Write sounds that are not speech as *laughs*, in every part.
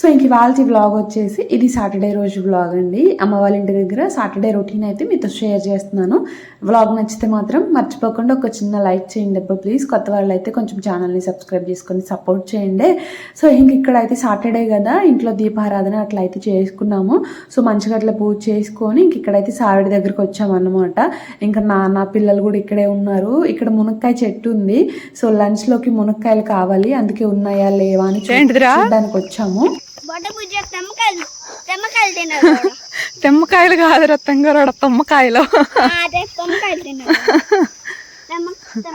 So ఇంక ఇవాళ vlog వచ్చేసి ఇది సాటర్డే రోజు వ్లాగ్ అండి. అమ్మ వాళ్ళ ఇంటి దగ్గర సాటర్డే రొటీన్ అయితే మీతో షేర్ చేస్తున్నాను. వ్లాగ్ నచ్చితే మాత్రం మర్చిపోకుండా ఒక చిన్న లైక్ చేయండి అబ్బా ప్లీజ్ కొత్త వాళ్ళు అయితే కొంచెం ఛానల్ని సబ్స్క్రైబ్ చేసుకొని సపోర్ట్ చేయండి. సో ఇంక ఇక్కడ అయితే సాటర్డే కదా ఇంట్లో దీపారాధన అట్లా అయితే చేసుకున్నాము. సో మంచిగా అట్లా పూజ చేసుకొని ఇంక ఇక్కడైతే సావిడి దగ్గరికి వచ్చామన్నమాట. ఇంకా నా నా పిల్లలు కూడా ఇక్కడే ఉన్నారు. ఇక్కడ మునక్కాయ చెట్టు ఉంది. సో లంచ్లోకి మునక్కాయలు కావాలి అందుకే ఉన్నాయా లేవా అని? చూడ్డానికి వచ్చాము. తెమ్మకాయలు తెమ్మకాయలు తిన్నారు *laughs* తెమ్మకాయలు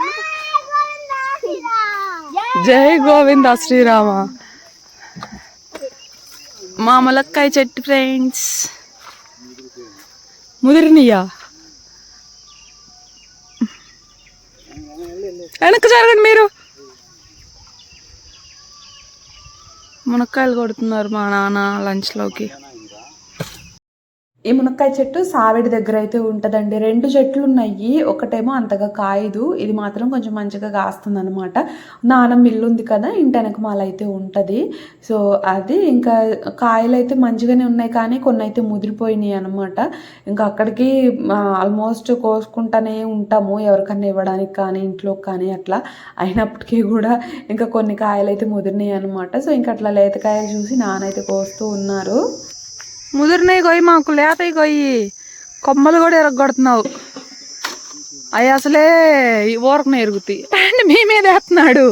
జై గోవింద శ్రీరామ. మా ములక్కాయ చెట్టు ఫ్రెండ్స్. ముదిరినయ్యా వెనక్కి జరగండి మీరు. మునక్కాయలు కొడుతున్నారు మా నాన్న లంచ్లోకి. ఈ మునక్కాయ చెట్టు సావిడి దగ్గర అయితే ఉంటుందండి. రెండు చెట్లు ఉన్నాయి ఒకటేమో అంతగా కాయదు. ఇది మాత్రం కొంచెం మంచిగా కాస్తుంది అనమాట నాన్న మిల్లు ఉంది కదా ఇంటి వెనకమాల అయితే ఉంటుంది. సో అది ఇంకా కాయలు అయితే మంచిగానే ఉన్నాయి కానీ కొన్ని అయితే ముదిరిపోయినాయి అనమాట ఇంకా అక్కడికి ఆల్మోస్ట్ కోసుకుంటానే ఉంటాము. ఎవరికన్నా ఇవ్వడానికి కానీ ఇంట్లోకి కానీ అట్లా అయినప్పటికీ కూడా ఇంకా కొన్ని కాయలు అయితే ముదిరినాయి అనమాట సో ఇంకా అట్లా లేతకాయలు చూసి నానైతే కోస్తూ ఉన్నారు. ముదిరినవి కొయ్యి మాకు లేతవి కొయ్యి కొమ్మలు కూడా ఎరగొడుతున్నావు. అవి అసలే ఊరకనే ఎరుగుతాయి అండ్ మీ మీద వేస్తున్నాడు.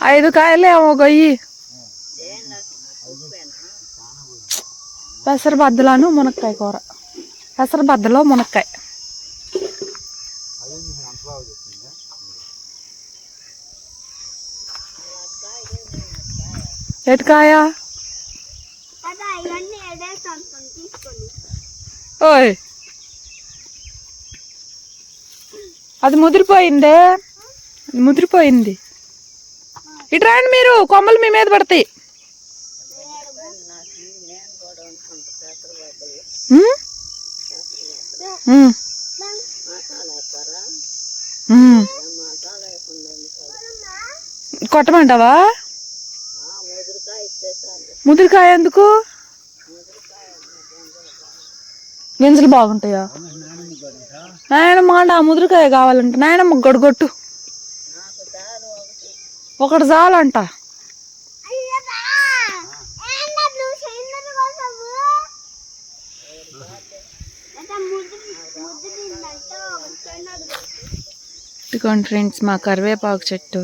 ఐదు కాయలేమో కొయ్యి పెసరబద్దలను మునక్కాయ కూర. పెసరబద్దలో మునక్కాయ. ఎటుకాయ? ఓయ్. అది ముదిరిపోయిందే? ముదిరిపోయింది. ఇటు రండి మీరు కొమ్మలు మీ మీద పడతాయి. కొట్టమంటావా? ముదిరికాయ ఎందుకు? గింజలు బాగుంటాయా? నాయనమ్మ అంటే ఆ ముదిరికాయ కావాలంట. నాయనమ్మ గొడగొట్టు. ఒకటి చాలంట. ఇదిగోండి ఫ్రెండ్స్ మా కరివేపాకు చెట్టు.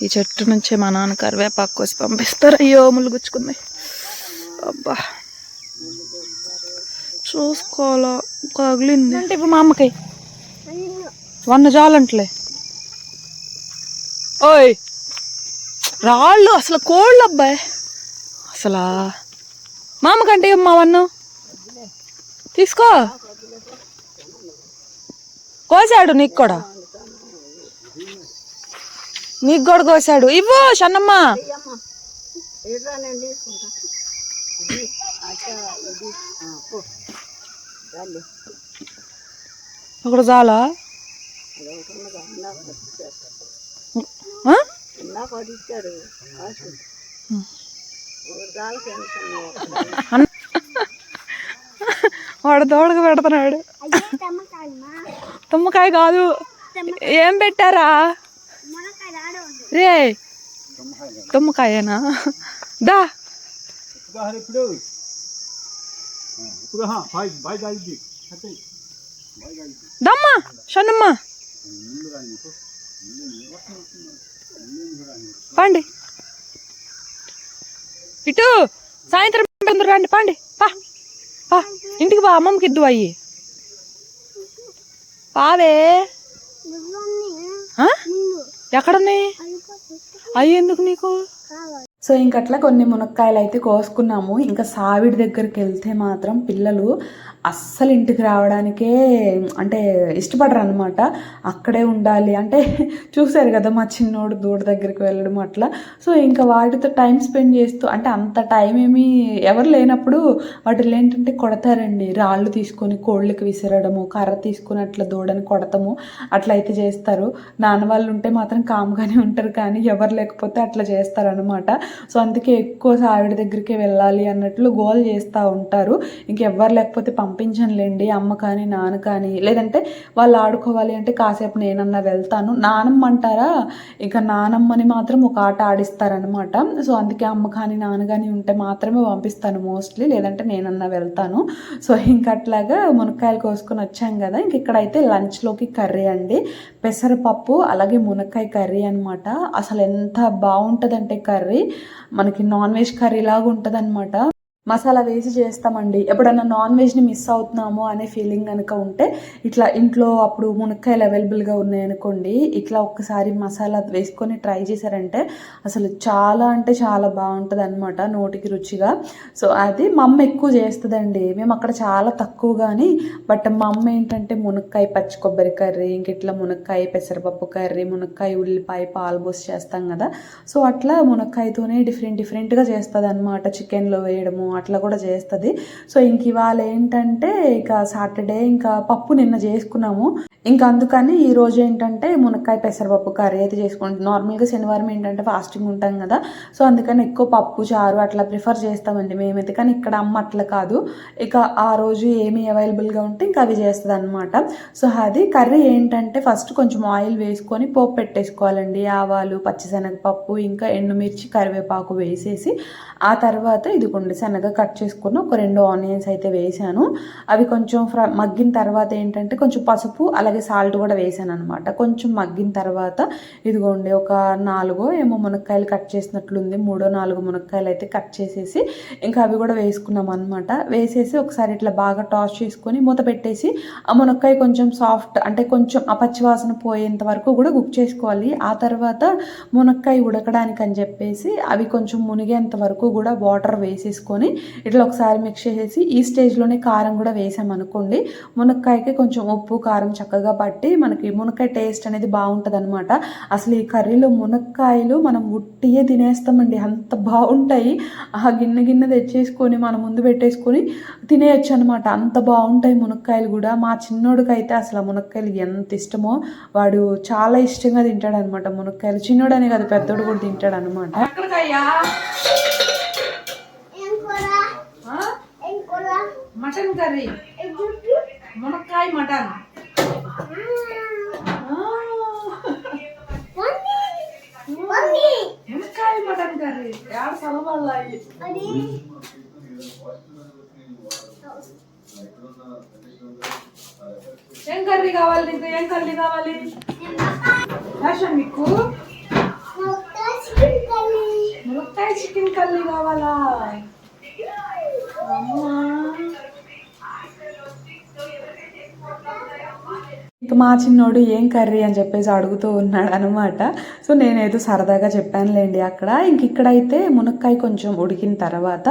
ఈ చెట్టు నుంచే మా నాన్న కరివేపాకు కోసి పంపిస్తారు. అయ్యో ములుగుచ్చుకుంది అబ్బా. చూసుకోవాలా తగిలింది అంటే ఇప్పుడు మా అమ్మకి. వన్న చాలంటలే. ఓయ్! రాళ్ళు అసలు కోళ్ళు అబ్బాయి. అసలా. మా అమ్మకంటే మా వన్ను? తీసుకో. కోసాడు నీకు కూడా. నీకు కూడా కోసాడు. ఇవ్వు షన్నమ్మ. ఒకటి చాలా? వాడు దోడగా పెడుతున్నాడు. తుమ్మకాయ కాదు. ఏం పెట్టారా? రే. తుమ్మకాయేనా? దా. దమ్మా షన్నమ్మ పండి. ఇటు సాయంత్రం అందరూ రండి పండి. పా పా. ఇంటికి పా అమ్మమ్మకి ఇద్దు అయ్యి. పావే? ఎక్కడున్నాయి? అయ్యి ఎందుకు నీకు? సో ఇంకట్లా కొన్ని మునక్కాయలు అయితే కోసుకున్నాము. ఇంకా సావిడి దగ్గరికి వెళ్తే మాత్రం పిల్లలు అస్సలు ఇంటికి రావడానికే అంటే ఇష్టపడరు అనమాట అక్కడే ఉండాలి. అంటే చూసారు కదా మా చిన్నోడు దూడ దగ్గరికి వెళ్ళడం అట్లా. సో ఇంకా వాటితో టైం స్పెండ్ చేస్తూ అంటే అంత టైం ఏమీ ఎవరు లేనప్పుడు వాటిలో ఏంటంటే కొడతారండి. రాళ్ళు తీసుకొని కోళ్ళకి విసిరడము కర్ర తీసుకొని అట్లా దూడని కొడతాము అట్లా అయితే చేస్తారు. నాన్న వాళ్ళు ఉంటే మాత్రం కామ్గానే ఉంటారు కానీ ఎవరు లేకపోతే అట్లా చేస్తారు అనమాట సో అందుకే ఎక్కువ ఆవిడ దగ్గరికి వెళ్ళాలి అన్నట్లు గోల్ చేస్తూ ఉంటారు. ఇంకెవ్వరు లేకపోతే పంపించనులేండి అమ్మ కానీ నాన్న కానీ. లేదంటే వాళ్ళు ఆడుకోవాలి అంటే కాసేపు నేనన్నా వెళ్తాను. నానమ్మ అంటారా ఇక నానమ్మని మాత్రం ఒక ఆట ఆడిస్తారనమాట సో అందుకే అమ్మ కానీ నాన్న కానీ ఉంటే మాత్రమే పంపిస్తాను మోస్ట్లీ. లేదంటే నేనన్నా వెళ్తాను. సో ఇంక అట్లాగా మునక్కాయలు కోసుకొని వచ్చాం కదా. ఇంక ఇక్కడైతే లంచ్లోకి కర్రీ అండి. పెసరపప్పు అలాగే మునక్కాయ కర్రీ అనమాట అసలు ఎంత బాగుంటుందంటే కర్రీ. మనకి నాన్ వెజ్ కర్రీ లాగా ఉంటుంది మసాలా వేసి చేస్తామండి. ఎప్పుడన్నా నాన్ వెజ్ని మిస్ అవుతున్నాము అనే ఫీలింగ్ కనుక ఉంటే ఇట్లా ఇంట్లో అప్పుడు మునక్కాయలు అవైలబుల్గా ఉన్నాయనుకోండి ఇట్లా ఒక్కసారి మసాలా వేసుకొని ట్రై చేశారంటే అసలు చాలా అంటే చాలా బాగుంటుంది అనమాట నోటికి రుచిగా. సో అది మా అమ్మ ఎక్కువ చేస్తుందండి. మేము అక్కడ చాలా తక్కువ కానీ బట్ మా అమ్మ ఏంటంటే మునక్కాయ పచ్చి కొబ్బరి కర్రీ ఇంక ఇట్లా మునక్కాయ పెసరపప్పు కర్రీ మునక్కాయ ఉల్లిపాయ పాలు చేస్తాం కదా. సో అట్లా మునక్కాయతోనే డిఫరెంట్ డిఫరెంట్గా చేస్తుంది అనమాట చికెన్లో వేయడము అట్లా కూడా చేస్తుంది. సో ఇంక ఇవాళ ఏంటంటే ఇక సాటర్డే ఇంకా పప్పు నిన్న చేసుకున్నాము. ఇంకా అందుకని ఈరోజు ఏంటంటే మునక్కాయ పెసరపప్పు కర్రీ అయితే చేసుకుంటాం. నార్మల్గా శనివారం ఏంటంటే ఫాస్టింగ్ ఉంటాం కదా. సో అందుకని ఎక్కువ పప్పు చారు అట్లా ప్రిఫర్ చేస్తామండి మేమైతే. కానీ ఇక్కడ అమ్మ అట్లా కాదు. ఇక ఆ రోజు ఏమి అవైలబుల్గా ఉంటే ఇంకా అవి చేస్తుంది అనమాట సో అది కర్రీ ఏంటంటే ఫస్ట్ కొంచెం ఆయిల్ వేసుకొని పోపు పెట్టేసుకోవాలండి. ఆవాలు పచ్చిశనగపప్పు ఇంకా ఎండుమిర్చి కరివేపాకు వేసేసి ఆ తర్వాత ఇదిగోండి శనగ కట్ చేసుకున్న ఒక రెండు ఆనియన్స్ అయితే వేసాను. అవి కొంచెం ఫ్ర మగ్గిన తర్వాత ఏంటంటే కొంచెం పసుపు అలా అలాగే సాల్ట్ కూడా వేసాను అనమాట కొంచెం మగ్గిన తర్వాత ఇదిగోండి ఒక నాలుగో ఏమో మునక్కాయలు కట్ చేసినట్లుంది. మూడో నాలుగు మునక్కాయలు అయితే కట్ చేసేసి ఇంకా అవి కూడా వేసుకున్నాం అనమాట వేసేసి ఒకసారి ఇట్లా బాగా టాస్ చేసుకొని మూత పెట్టేసి ఆ మునక్కాయ కొంచెం సాఫ్ట్ అంటే కొంచెం ఆ పచ్చివాసన పోయేంత వరకు కూడా కుక్ చేసుకోవాలి. ఆ తర్వాత మునక్కాయ ఉడకడానికి అని చెప్పేసి అవి కొంచెం మునిగేంత వరకు కూడా వాటర్ వేసేసుకొని ఇట్లా ఒకసారి మిక్స్ చేసేసి ఈ స్టేజ్లోనే కారం కూడా వేసామనుకోండి మునక్కాయకి కొంచెం ఉప్పు కారం చక్కగా పట్టి మనకి మునక్కాయ టేస్ట్ అనేది బాగుంటుంది అనమాట అసలు ఈ కర్రీలో మునక్కాయలు మనం ఉట్టియే తినేస్తామండి. అంత బాగుంటాయి. ఆ గిన్నె గిన్నె తెచ్చేసుకొని మనం ముందు పెట్టేసుకొని తినేయచ్చు అనమాట అంత బాగుంటాయి మునక్కాయలు కూడా. మా చిన్నోడికి అయితే అసలు ఆ మునక్కాయలు ఎంత ఇష్టమో వాడు చాలా ఇష్టంగా తింటాడు అనమాట మునక్కాయలు చిన్నోడనే కాదు పెద్దోడు కూడా తింటాడు అనమాట ఏం కూర? ఏం కూర? Mutton curry. మునక్కాయ మటన్. మమ్మీ మటన్ కర్రీ ఏం కర్రీ కావాలి నీకు ఏం కర్రీ కావాలి రాషన్ మీకు చికెన్ మునక్కాయ చికెన్ కర్రీ కావాలా? అమ్మా. ఇక మా చిన్నోడు ఏం కర్రీ? అని చెప్పేసి అడుగుతూ ఉన్నాడు అనమాట సో నేనేదో సరదాగా చెప్పానులేండి అక్కడ. ఇంక ఇక్కడైతే మునక్కాయ కొంచెం ఉడికిన తర్వాత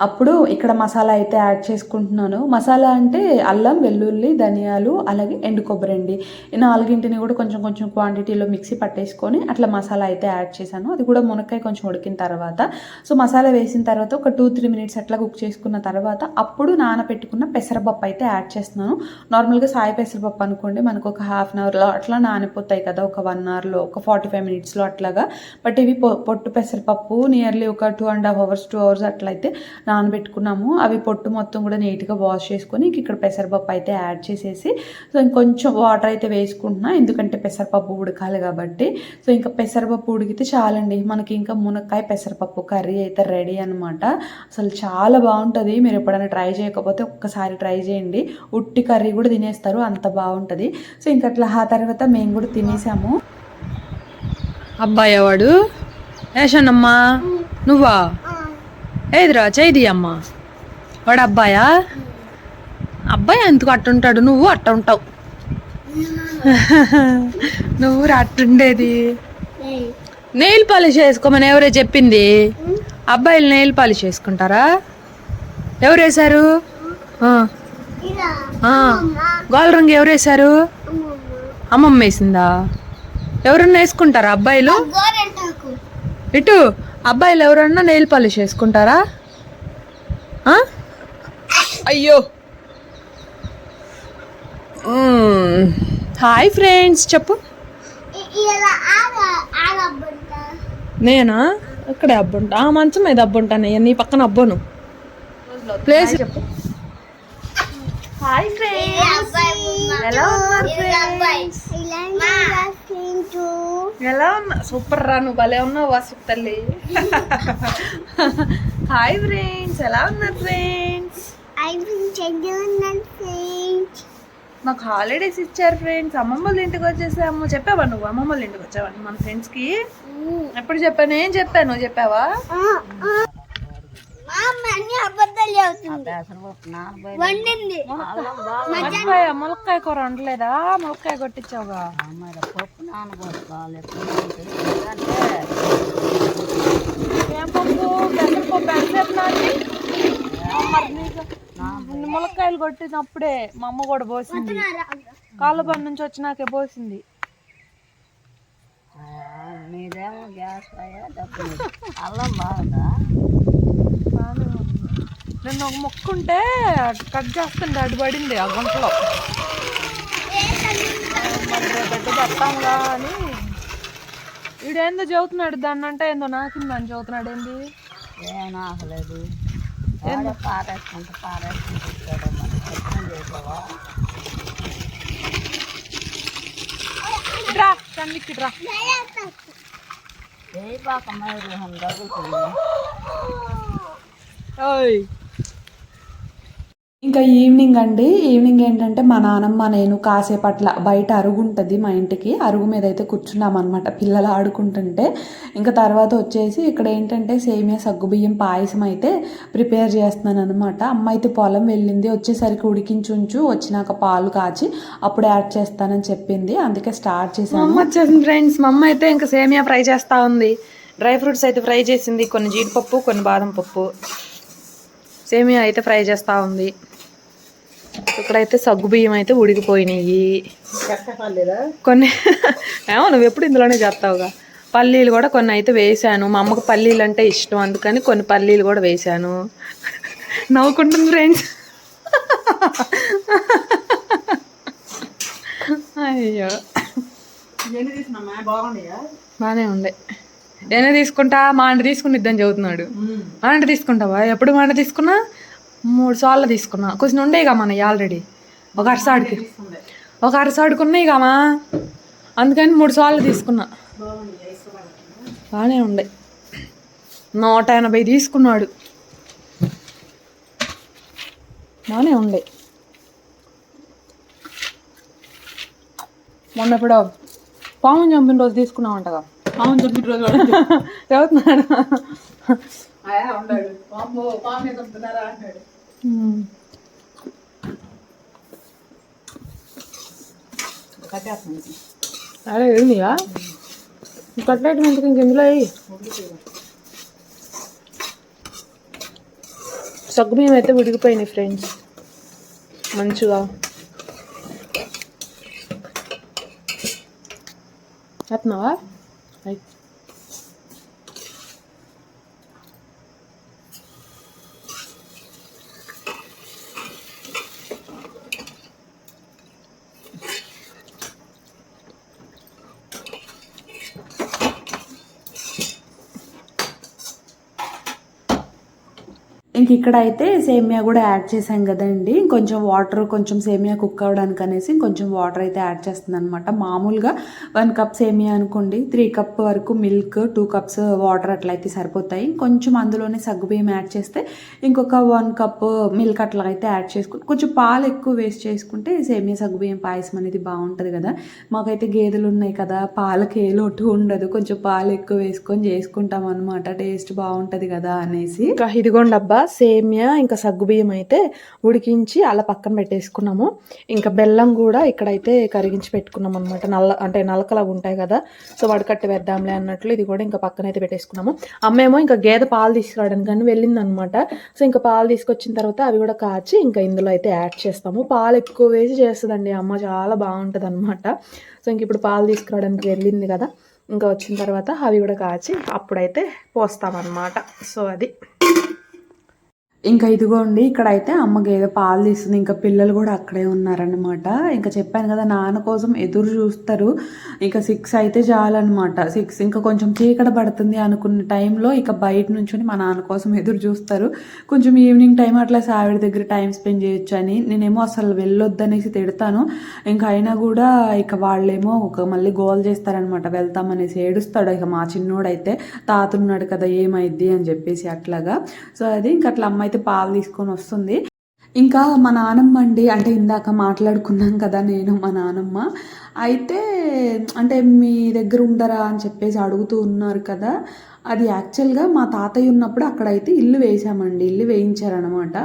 అప్పుడు ఇక్కడ మసాలా అయితే యాడ్ చేసుకుంటున్నాను. మసాలా అంటే అల్లం వెల్లుల్లి ధనియాలు అలాగే ఎండు కొబ్బరి అండి. ఈ నాలుగింటిని కూడా కొంచెం కొంచెం క్వాంటిటీలో మిక్సీ పట్టేసుకొని అట్లా మసాలా అయితే యాడ్ చేశాను. అది కూడా మునక్కాయ కొంచెం ఉడికిన తర్వాత. సో మసాలా వేసిన తర్వాత ఒక టూ త్రీ మినిట్స్ అట్లా కుక్ చేసుకున్న తర్వాత అప్పుడు నానబెట్టుకున్న పెసరపప్పు అయితే యాడ్ చేస్తున్నాను. నార్మల్గా సాయి పెసరపప్పు అనుకోండి మనకు ఒక హాఫ్ అన్ అవర్లో అట్లా నానిపోతాయి కదా ఒక వన్ అవర్లో ఒక ఫార్టీ ఫైవ్ మినిట్స్లో అట్లాగా. బట్ ఇవి పొ- పొట్టు పెసరపప్పు నియర్లీ ఒక two and half hours two hours అట్లయితే నానబెట్టుకున్నాము. అవి పొట్టు మొత్తం కూడా నీట్గా వాష్ చేసుకొని ఇంక ఇక్కడ పెసరపప్పు అయితే యాడ్ చేసేసి సో ఇంకొంచెం వాటర్ అయితే వేసుకుంటున్నా. ఎందుకంటే పెసరపప్పు ఉడకాలి కాబట్టి. సో ఇంకా పెసరపప్పు ఉడికితే చాలండి. మనకి ఇంకా మునక్కాయ పెసరపప్పు కర్రీ అయితే రెడీ అనమాట అసలు చాలా బాగుంటుంది. మీరు ఎప్పుడైనా ట్రై చేయకపోతే ఒక్కసారి ట్రై చేయండి. ఉట్టి కర్రీ కూడా తినేస్తారు. అంత బాగుంటుంది. సో ఇంక అట్లా ఆ తర్వాత మేము కూడా తినేసాము. అబ్బాయి వాడు ఏషనమ్మా నువ్వా? ఏదిరా చేయి అమ్మా వాడు అబ్బాయా? అబ్బాయి ఎందుకు అట్టుంటాడు నువ్వు అట్ట ఉంటావు. నువ్వు అట్టుండేది. నెయిల్ పాలిష్ వేసుకోమని ఎవరే చెప్పింది? అబ్బాయిలు నెయిల్ పాలిష్ వేసుకుంటారా? ఎవరు వేశారు? ఆ. గోల రంగు ఎవరు వేశారు? అమ్మమ్మ వేసిందా? ఎవరన్నా వేసుకుంటారా అబ్బాయిలు? ఇటు అబ్బాయిలు ఎవరన్నా నెయిల్ పాలిష్ వేసుకుంటారా? ఆ? అయ్యో. హాయ్ ఫ్రెండ్స్ చెప్పు. నేనా? ఇక్కడే అబ్బుంటా. ఆ మంచం మీద అబ్బుంటాను నీ పక్కన అబ్బోను. ప్లేస్ చెప్పు. హాయ్ ఎలా ఉన్నారు ఎలా ఉన్నా సూపర్ రా నువ్వు భలే ఉన్నావు వాసు తల్లి. హాయ్ ఫ్రెండ్స్ ఎలా ఉన్నారు ఫ్రెండ్స్ మాకు హాలిడేస్ ఇచ్చారు ఫ్రెండ్స్ అమ్మమ్మ వాళ్ళ ఇంటికి వచ్చేసాము. చెప్పావా నువ్వు? అమ్మమ్మ వాళ్ళ ఇంటికి వచ్చావని మన ఫ్రెండ్స్కి? ఎప్పుడు చెప్పాను ఏం చెప్పాను. చెప్పావా? ములక్కాయ కూర వండలేదా? ములక్కాయ కొట్టించావుగా? ఏం పప్పు? పెసరపప్పు ఎంతసేపు నాని? మరి నీకు- ములక్కాయలు కొట్టినప్పుడే మా అమ్మ కూడా పోసింది. కాళ్ళ పని నుంచి వచ్చినాకే పోసింది. బాగానే ఉంది. నిన్న ఒక మొక్క ఉంటే కట్ చేస్తుండే అడ్డు పడింది ఆ గుంటలో. రేపు చెప్తాంగా అని వీడేందో చదువుతున్నాడు దాన్ని అంటే ఏందో నాకిందని చదువుతున్నాడు ఏంది? ఏందో? ఇట్రా కన్నిక్కి రా ఓయ్. ఇంకా ఈవినింగ్ అండి. ఈవినింగ్ ఏంటంటే మా నానమ్మ నేను కాసేపు అట్లా బయట అరుగు ఉంటుంది మా ఇంటికి. అరుగు మీద అయితే కూర్చున్నాం అనమాట పిల్లలు ఆడుకుంటుంటే. ఇంకా తర్వాత వచ్చేసి ఇక్కడ ఏంటంటే సేమియా సగ్గుబియ్యం పాయసం అయితే ప్రిపేర్ చేస్తున్నాను అనమాట అమ్మ అయితే పొలం వెళ్ళింది. వచ్చేసరికి ఉడికించుంచు వచ్చినాక పాలు కాచి అప్పుడు యాడ్ చేస్తానని చెప్పింది. అందుకే స్టార్ట్ చేసాను అమ్మ వచ్చేసింది ఫ్రెండ్స్. మా అమ్మ అయితే ఇంకా సేమియా ఫ్రై చేస్తా ఉంది. డ్రై ఫ్రూట్స్ అయితే ఫ్రై చేసింది. కొన్ని జీడిపప్పు కొన్ని బాదం పప్పు. సేమియా అయితే ఫ్రై చేస్తూ ఉంది. ఇక్కడైతే సగ్గు బియ్యం అయితే ఉడికిపోయినాయి. కొన్ని ఏమో నువ్వు ఎప్పుడు ఇందులోనే చేస్తావుగా. పల్లీలు కూడా కొన్ని అయితే వేసాను. మా అమ్మకు పల్లీలు అంటే ఇష్టం. అందుకని కొన్ని పల్లీలు కూడా వేసాను. నవ్వుకుంటుంది ఫ్రెండ్స్ అయ్యో. బాగానే ఉండే. నేనే తీసుకుంటా? మా అంట తీసుకుని ఇద్దని చదువుతున్నాడు మా అంట తీసుకుంటావా? ఎప్పుడు మా అంట తీసుకున్నా? మూడు సార్లు తీసుకున్నా. కొంచెం ఉండేగా మన ఆల్రెడీ ఒక అరసాడికి ఒక అరసాడికి ఉన్నాయి కామా అందుకని మూడు సార్లు తీసుకున్నా. బాగానే ఉండే. నూట ఎనభై తీసుకున్నాడు. బాగానే ఉండే. మొన్న ఎప్పుడో పాము చంపిన రోజు చదువుతున్నాడు ఉన్నాడు? పాము ఉంటున్నారా అంటాడు. ఉమ్. అరే ఏమియా కట్లెట్ ఎందుకు ఇంకెందులో అయ్యి? సగ్గు సగ్గుబియ్యం అయితే ఉడికిపోయినాయి ఫ్రెండ్స్ మంచిగా. చేస్తున్నావా అయితే ఇంక ఇక్కడ అయితే సేమియా కూడా యాడ్ చేసాం కదండి. కొంచెం వాటర్ కొంచెం సేమియా కుక్ అవ్వడానికి అనేసి కొంచెం వాటర్ అయితే యాడ్ చేస్తుంది అనమాట మామూలుగా వన్ కప్ సేమియా అనుకోండి త్రీ కప్ వరకు మిల్క్ టూ కప్స్ వాటర్ అట్లయితే సరిపోతాయి. కొంచెం అందులోనే సగ్గుబియ్యం యాడ్ చేస్తే ఇంకొక వన్ కప్ మిల్క్ అట్లా అయితే యాడ్ చేసుకుని కొంచెం పాలు ఎక్కువ వేస్ట్ చేసుకుంటే సేమియా సగ్గుబియ్యం పాయసం అనేది బాగుంటుంది కదా. మాకైతే గేదెలు ఉన్నాయి కదా పాలకి ఏ లోటు ఉండదు. కొంచెం పాలు ఎక్కువ వేసుకొని చేసుకుంటాం అనమాట టేస్ట్ బాగుంటుంది కదా అనేసి. ఇదిగోండి అబ్బా సేమియా ఇంకా సగ్గుబియ్యం అయితే ఉడికించి అలా పక్కన పెట్టేసుకున్నాము. ఇంకా బెల్లం కూడా ఇక్కడైతే కరిగించి పెట్టుకున్నాం అనమాట నల్ల అంటే నలకలా ఉంటాయి కదా సో వడకట్టి వేద్దాంలే అన్నట్లు ఇది కూడా ఇంకా పక్కన అయితే పెట్టేసుకున్నాము. అమ్మేమో ఇంకా గేదె పాలు తీసుకురావడానికి కానీ వెళ్ళిందనమాట సో ఇంకా పాలు తీసుకొచ్చిన తర్వాత అవి కూడా కాచి ఇంకా ఇందులో అయితే యాడ్ చేస్తాము. పాలు ఎక్కువ వేసి చేస్తుందండి అమ్మ చాలా బాగుంటుంది అనమాట సో ఇంక ఇప్పుడు పాలు తీసుకురావడానికి వెళ్ళింది కదా ఇంకా వచ్చిన తర్వాత అవి కూడా కాచి అప్పుడైతే పోస్తామన్నమాట. సో అది. ఇంకా ఇదిగోండి ఇక్కడైతే అమ్మ గేదె పాలు తీస్తుంది. ఇంకా పిల్లలు కూడా అక్కడే ఉన్నారనమాట ఇంకా చెప్పాను కదా నాన్న కోసం ఎదురు చూస్తారు. ఇంకా సిక్స్ అయితే చాలన్నమాట. సిక్స్ ఇంకా కొంచెం చీకట పడుతుంది అనుకున్న టైంలో ఇక బయట నుంచి మా నాన్న కోసం ఎదురు చూస్తారు. కొంచెం ఈవినింగ్ టైం అట్లా సావిడి దగ్గర టైం స్పెండ్ చేయొచ్చు అని. నేనేమో అసలు వెళ్ళొద్దనేసి తిడతాను. ఇంకా అయినా కూడా ఇక వాళ్ళేమో ఒక మళ్ళీ గోల్ చేస్తారనమాట వెళ్తామనేసి ఏడుస్తాడు ఇక మా చిన్నోడైతే. తాతున్నాడు కదా ఏమైద్ది అని చెప్పేసి అట్లాగా. సో అది ఇంకా అట్లా అమ్మాయి అయితే పాలు తీసుకొని వస్తుంది. ఇంకా మా నానమ్మ అండి అంటే ఇందాక మాట్లాడుకున్నాం కదా నేను మా నానమ్మ. అయితే అంటే మీ దగ్గర ఉండరా అని చెప్పేసి అడుగుతూ ఉన్నారు కదా. అది యాక్చువల్గా మా తాతయ్య ఉన్నప్పుడు అక్కడైతే ఇల్లు వేసామండి ఇల్లు వేయించారనమాట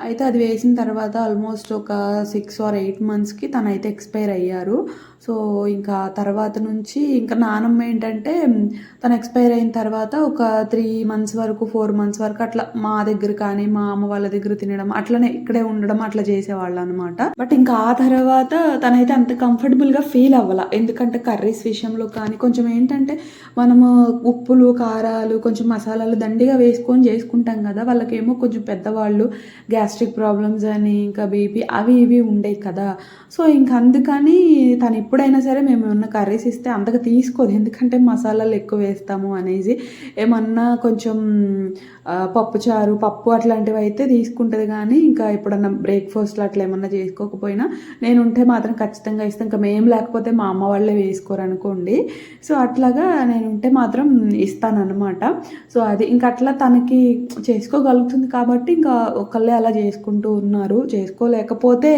అయితే అది వేసిన తర్వాత ఆల్మోస్ట్ ఒక సిక్స్ ఆర్ ఎయిట్ మంత్స్కి తనైతే ఎక్స్పైర్ అయ్యారు. సో ఇంకా తర్వాత నుంచి ఇంకా నానమ్మ ఏంటంటే తను ఎక్స్పైర్ అయిన తర్వాత ఒక త్రీ మంత్స్ వరకు ఫోర్ మంత్స్ వరకు అట్లా మా దగ్గర కానీ మా అమ్మ వాళ్ళ దగ్గర తినడం అట్లనే ఇక్కడే ఉండడం అట్లా చేసేవాళ్ళు అనమాట బట్ ఇంకా ఆ తర్వాత తనైతే అంత కంఫర్టబుల్గా ఫీల్ అవ్వాల. ఎందుకంటే కర్రీస్ విషయంలో కానీ కొంచెం ఏంటంటే మనము ఉప్పులు కారాలు కొంచెం మసాలాలు దండిగా వేసుకొని చేసుకుంటాం కదా వాళ్ళకేమో కొంచెం పెద్దవాళ్ళు గ్యాస్ గ్యాస్ట్రిక్ ప్రాబ్లమ్స్ అని ఇంకా బీపీ అవి ఇవి ఉండేవి కదా. సో ఇంక అందుకని తను ఎప్పుడైనా సరే మేము ఏమన్నా కర్రీస్ ఇస్తే అంతగా తీసుకోదు. ఎందుకంటే మసాలాలు ఎక్కువ వేస్తాము అనేసి ఏమన్నా కొంచెం పప్పుచారు పప్పు అట్లాంటివి అయితే తీసుకుంటుంది కానీ ఇంకా ఎప్పుడన్నా బ్రేక్ఫాస్ట్లు అట్లా ఏమన్నా చేసుకోకపోయినా నేను ఉంటే మాత్రం ఖచ్చితంగా ఇస్తాను ఇంకా మేము లేకపోతే మా అమ్మ వాళ్ళే వేసుకోరు అనుకోండి. సో అట్లాగా నేను ఉంటే మాత్రం ఇస్తానన్నమాట. సో అది ఇంకా అట్లా తనకి చేసుకోగలుగుతుంది కాబట్టి ఇంకా ఒకళ్ళే అలా చేసుకుంటూ ఉన్నారు. చేసుకోలేకపోతే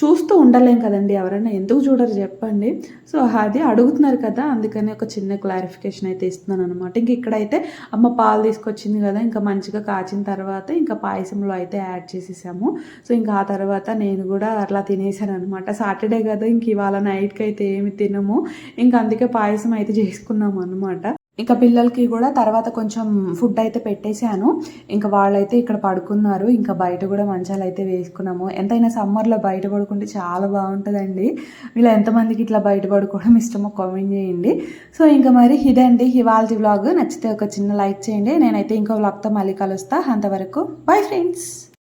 చూస్తూ ఉండలేం కదండి. ఎవరైనా ఎందుకు చూడరు చెప్పండి. సో అది అడుగుతున్నారు కదా అందుకని ఒక చిన్న క్లారిఫికేషన్ అయితే ఇస్తున్నాను అనమాట ఇంక ఇక్కడైతే అమ్మ పాలు తీసుకొచ్చింది కదా ఇంకా మంచిగా కాచిన తర్వాత ఇంకా పాయసంలో అయితే యాడ్ చేసేసాము. సో ఇంకా ఆ తర్వాత నేను కూడా అట్లా తినేసాను అనమాట సాటర్డే కదా ఇంక ఇవాళ నైట్కి అయితే ఏమి తినము. ఇంకా అందుకే పాయసం అయితే చేసుకున్నాము అనమాట ఇంకా పిల్లలకి కూడా తర్వాత కొంచెం ఫుడ్ అయితే పెట్టేశాను. ఇంకా వాళ్ళైతే ఇక్కడ పడుకున్నారు. ఇంకా బయట కూడా మంచాలు అయితే వేసుకున్నాము. ఎంతైనా సమ్మర్లో బయట పడుకుంటే చాలా బాగుంటుందండి. ఇలా ఎంతమందికి ఇట్లా బయట పడుకోవడం ఇష్టమో కామెంట్ చేయండి. సో ఇంకా మరి ఇదండి ఇవాళ వ్లాగ్ నచ్చితే ఒక చిన్న లైక్ చేయండి. నేనైతే ఇంకో వ్లాగ్తో మళ్ళీ కలుస్తా. అంతవరకు బై ఫ్రెండ్స్